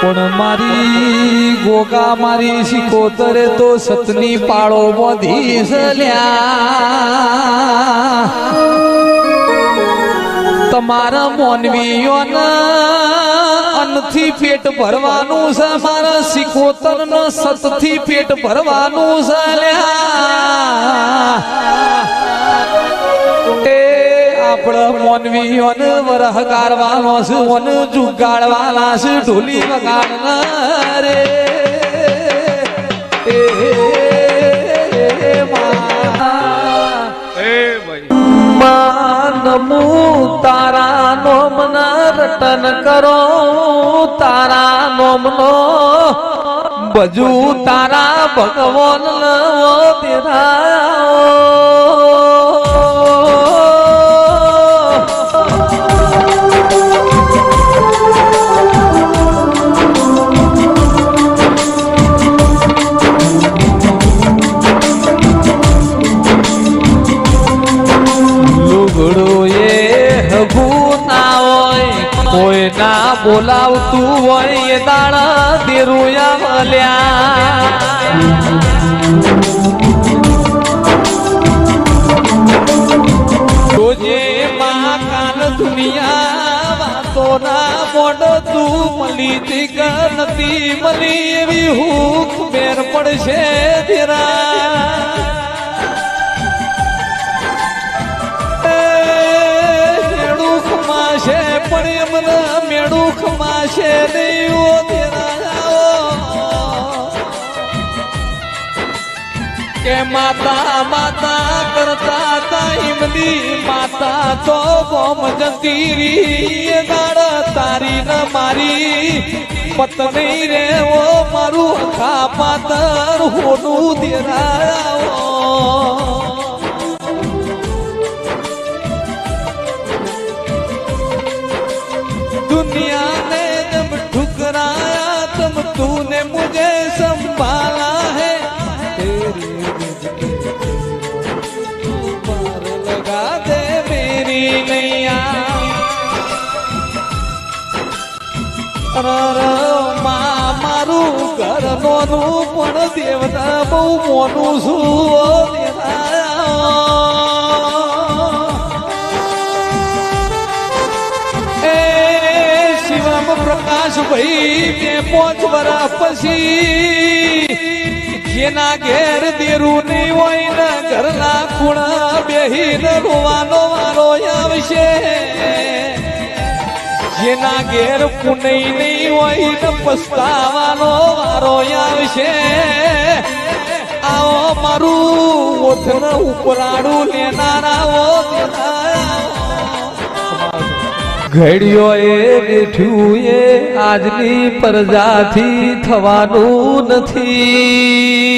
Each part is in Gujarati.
પણ મારી ગોગા મારી શિકોતરે તો સતની પાળો બધી લ્યા તમારા મોનવીઓના અન્નથી પેટ ભરવાનું છે, મારા સિકોતર નો સતથી પેટ ભરવાનું છે એ મોનવી અન વરહગારવાનો છે ઓને જુગાડવાના છે ઢોલી વગાડના રે. માનમુ તારા નોમના રટન કરો તારા નોમનો બજુ તારા ભગવાન તેરા. બોલાવતું હોય દાણા દેરુયા મળ્યા રોજે માં કાન દુનિયા વાતો ના તું મળી નથી મળી એવી હુક મેર પડશે તેરા. પણ એમને મેળું ખમાશે કે માતા માતા કરતા તા હિમલી માતા તો બોમ જતી રી દાડા તારી ન મારી. પત્ની રે ઓ મારું ખા પાતર હોનું દેરાયો મારું ઘર નોનું પણ દેવતા બહુ મોનું ઓ શિવમ પ્રકાશ ભાઈ, બે પાંચ પછી જેના ઘેર દેરું નહીં ઘરના ખૂણા બેહીને રોવાનો વારો આવશે. જેના ઘેર પુનઈ નહીં હોય ને પસ્તાવાનો વારો આવશે. આવો મારું ઓથન ઉપરાડું લેનારાઓ ઘડિયો એ બેઠ્યું એ આજની પ્રજાથી થવાનું નથી.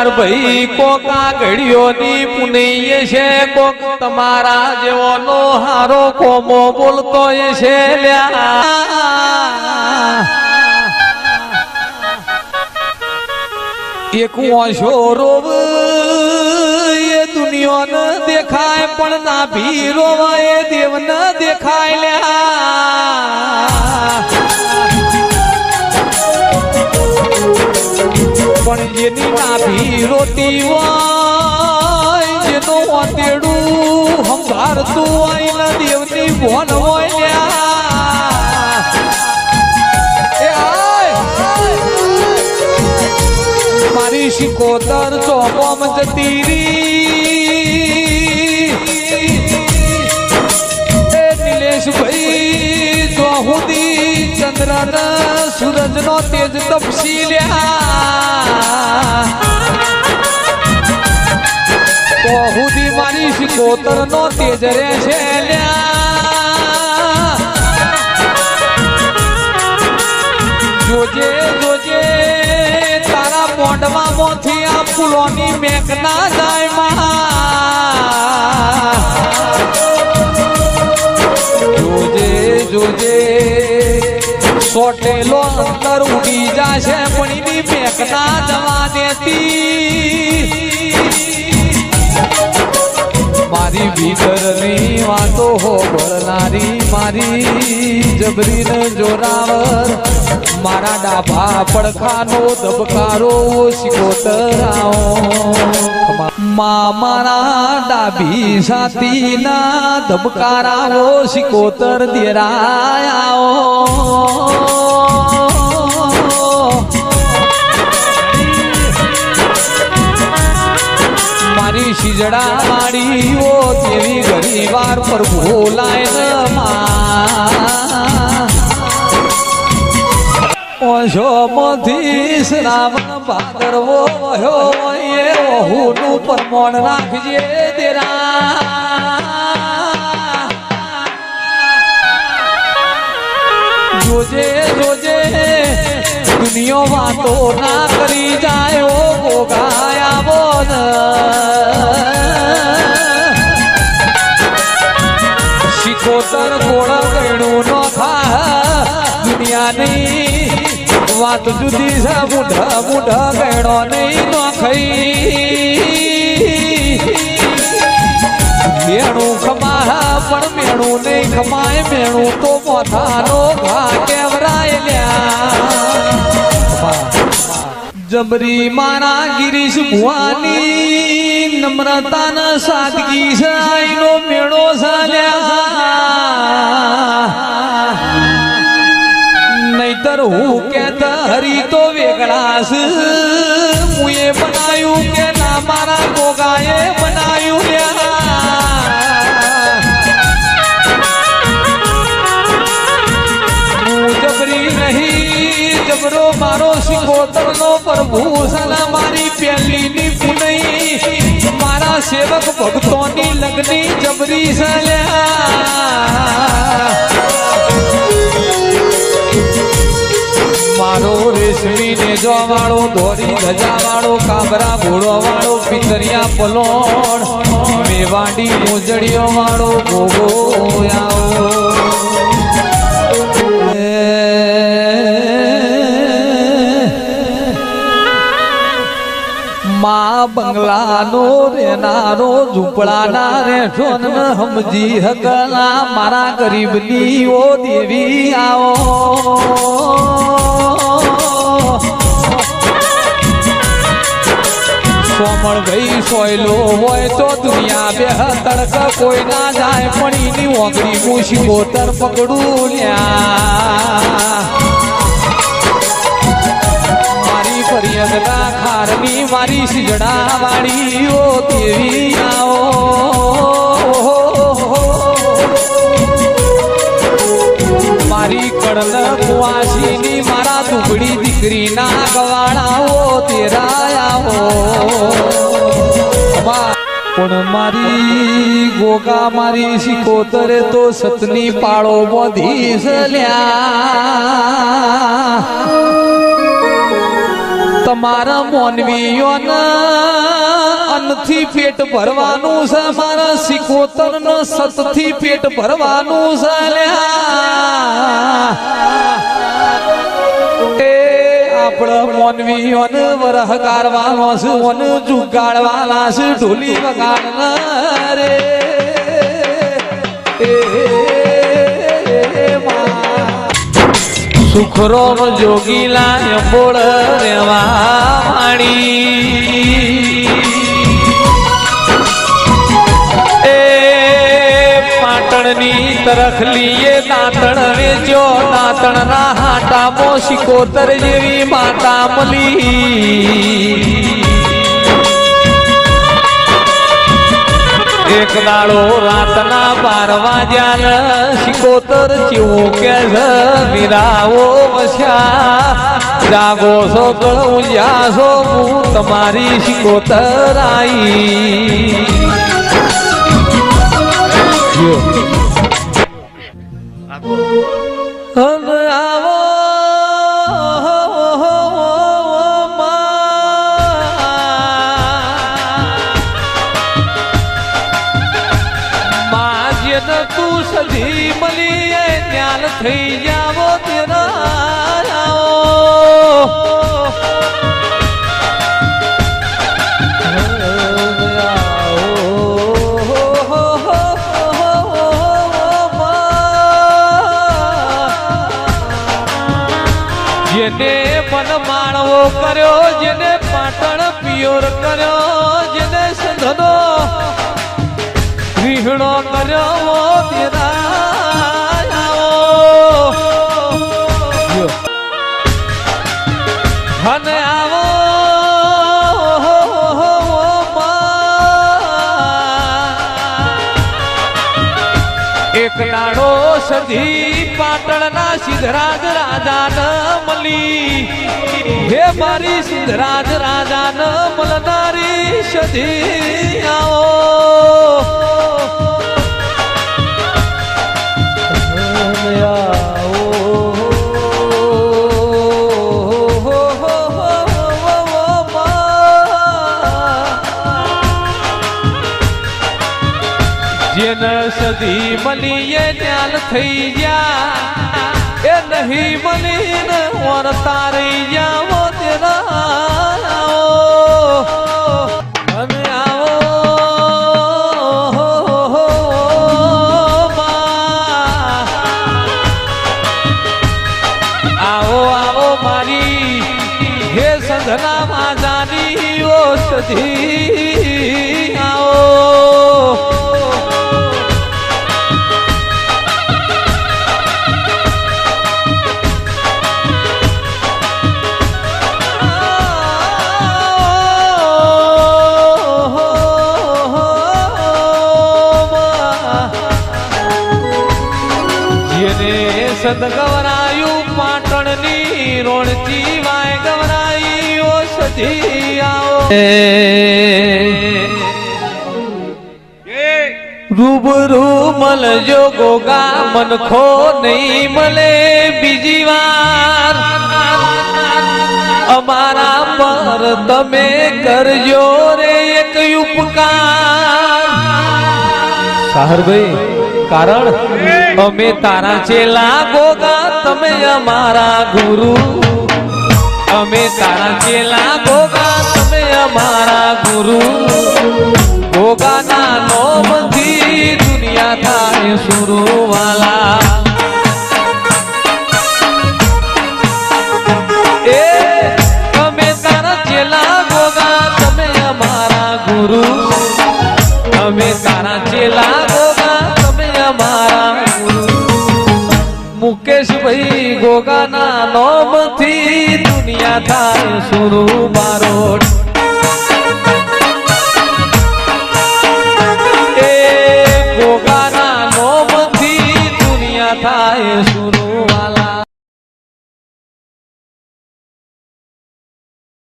સરદાર ભાઈ કોકા ઘડીઓની પુનૈય છે, કોક તમારા જેવોનો હારો કોમો બોલતો છે લ્યા. એક વાંશો રોવ, એ દુનિયા ન દેખાય, પણ ના ભી રોવા એ દેવ ન દેખાય લ્યા. પણ જેની નાભી રોતી હોય, જેનો વાંટેડું સંભાળતું હોય ને દેવની ભોન હોય મારી શિકોતર ચોપમ જતી રી તેજ તપસીલ્યા બહુદી મારી શિકોતર નો તેજ રે છે જોજે જોજે તારા મોઢમાં મોથી આ ફૂલોની મેક ના જાય માં જોજે જોજે ચોટેલો અંતર ઉડી જશે, પણ એની બેક ના જવા દેતી. મારી ભીતરની વાતો હો ભરનારી મારી જબરીન જોરાવર. મારા ડાભા પડખાનો ધબકારો શિકોતરાઓ મામાના ડાભી સાતીના ધબકારાઓ શિકોતર દેરાયા. માડીઓ તેવી ઘણી વાર પર ભોલાય ઓછો મધી શ્રાવણ ભાદરવો, વહ્યો એ ઓહુનું પરમોણ રાખજે તેરા. જોજે જોજે, દુનિયો વાતો ના કરી જાય, ઓ ગોગાયા બોન ગોળ ગણું નો દુનિયાની વાત જુદી છે મુઢ મુઢ ગણો નહીં નો ખઈ. મેણું ખમા પણ મેણું નહીં ખમાય. મેણું તો મોથાનો ઘા કેવરાય લ્યા. જબરી મારા ગિરીશ ભુવાની નમ્રતાના સાદગી સાદગી આઈનો મેળો સાલ્યા નહીતર હું કે હરી તો વેગળાસ મુએ બનાયું કે ના મારા ગોગાએ બનાયું સેવક ભક્તોની લગ્ની જબરી મારો રેશમી ને જોવાળો ધોરી ધજા વાળો કાબરા ઘોડો વાળો પિતરિયા પલોણ, મેવાડી મોજડીઓ વાળો ભોગો મા બંગલાનો રેનારો ઝૂંપડાના રેઠો સમજી હકલા, મારા ગરીબની ઓ દેવી આવો. સોમણ ગઈ સોયલો હોય તો દુનિયા બે તડક કોઈ ના જાય, પણ એની ઓગળી મૂછી બોતર પકડું લ્યા. મારી ફરિયદના ખારની મારી શીજડા વાળી ઓ દેવી આવો. મારી કડલ કુવાસીની મારા દુબળી દીકરીના ગવાળાઓ તેરા આવો. પણ મારી ગોગા મારી શિકોતરે તો સતની પાળો બધી લ્યા. તમારા મોનવીઓના અન્નથી પેટ ભરવાનું છે, મારા સિકોતર નો સતથી પેટ ભરવાનું છે આપણા મોનવીઓને વરહ ગાળવાનો છે, ઓને જુગાડવાના છે, ઢોલી વગાડના રે. સુખરો જોગીલા એંબોળ રેવા માણી એ પાટણની તરખલીએ દાંતણ વેચ્યો, દાંતણના હાટામો શિકોતર જેવી માતા મળી એક દાડો રાતના બાર વાગ્યા શિકોતર ચીવું કે છે મીરાઓ વસ્યા. જાગો છો ગણું જાશો હું તમારી શિકોતર આઈ. હવે થઈ જાવો જેને પણ માણવો કર્યો જેને પાટણ પિયોર કર્યો જેને સંધનો વિહણો કર્યો સધી પાટણના સિદ્ધરાજ રાજા ન મળી હે મારી સિદ્ધરાજ રાજા ન થઈ ગયા. એ નહીં મલીને વરતા રહી જાવો તેરા રૂબરૂ મળજો ગોગા મનખો નહીં મળે બીજી વાર. અમારા પર તમે કરજો રે એક ઉપકાર. સાહરભાઈ, કારણ? અમે તારા ચેલા ગોગા, તમે અમારા ગુરુ. અમે તારા ચેલા ગોગા તમે અમારા ગુરુ. ગોગાના નોમથી દુનિયા થાય સુરુવાલા. ગુરુ. અમે તારા ચેલા ગોગા તમે અમારા ગુરુ. મુકેશભાઈ ગોગાના નોમથી થાય સુરુ મારો